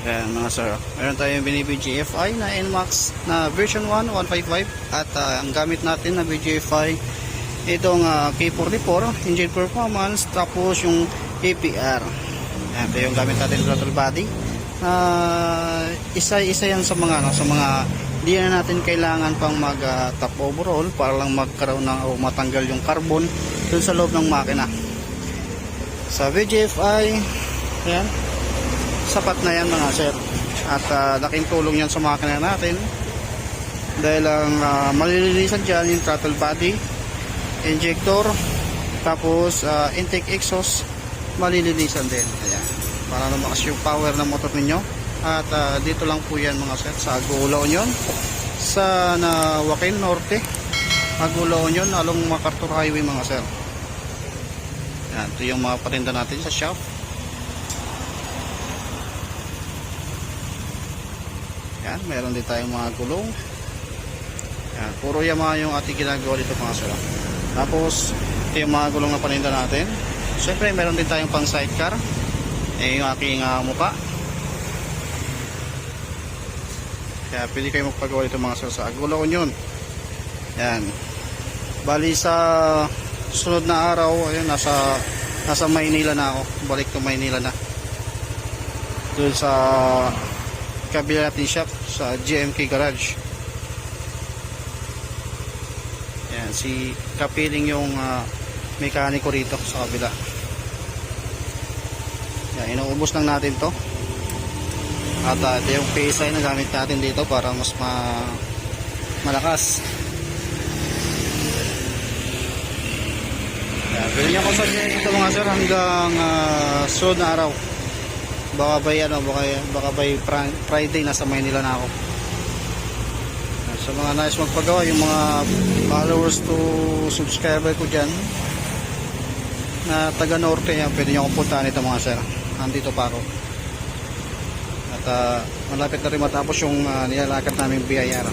Ayan mga sir. Meron tayong binibig GFI na NMAX na version 1, 155 at ah, ang gamit natin na BGFI itong ah, K44 engine performance tapos yung APR. Ayan, ito yung gamit natin throttle body. Ah, isa-isa yan sa mga ano, sa mga di na natin kailangan pang mag ah, top overall para lang magkaroon ng o matanggal yung carbon dun sa loob ng makina. Sa VGFI, ayan, sapat na yan mga sir. At uh, laking tulong yan sa makina natin. Dahil ang uh, malilinisan dyan yung throttle body injector tapos ah, intake exhaust malilinisan din. Ayan. para lumakas yung power ng motor ninyo. At ah, dito lang po yan mga sir sa Agula Union. Sa na Joaquin Norte Agula Union along MacArthur Highway mga sir. Yan, ito yung mga patinda natin sa shop Yan, meron din tayong mga gulong. Yan, puro Yamaha yung ating ginagawa dito mga sir. Tapos, ito yung mga gulong na paninda natin. Siyempre, meron din tayong pang sidecar. Eh, yung aking uh, muka. Kaya pwede kayo magpagawa dito mga sir sa Agula Union. Yan. Bali sa sunod na araw, ayun, nasa nasa Maynila na ako. Balik to Maynila na. Doon sa kabila natin shop sa GMK Garage. Yan, si Kapiling yung ah, mekaniko rito sa kabila. Yan, inuubos lang natin to. At ah, ito yung PSI na gamit natin dito para mas ma malakas. Yan, pwede nyo ako sa dito mga sir hanggang ah, sunod na araw baka by ano baka, baka by Fri- Friday nasa Maynila na ako. Sa mga nais magpagawa yung mga followers to subscriber ko dyan na taga norte yan pwede nyo akong puntahan ito mga sir. Nandito pa ako. At ah, malapit na rin matapos yung uh, nilalakad namin BIR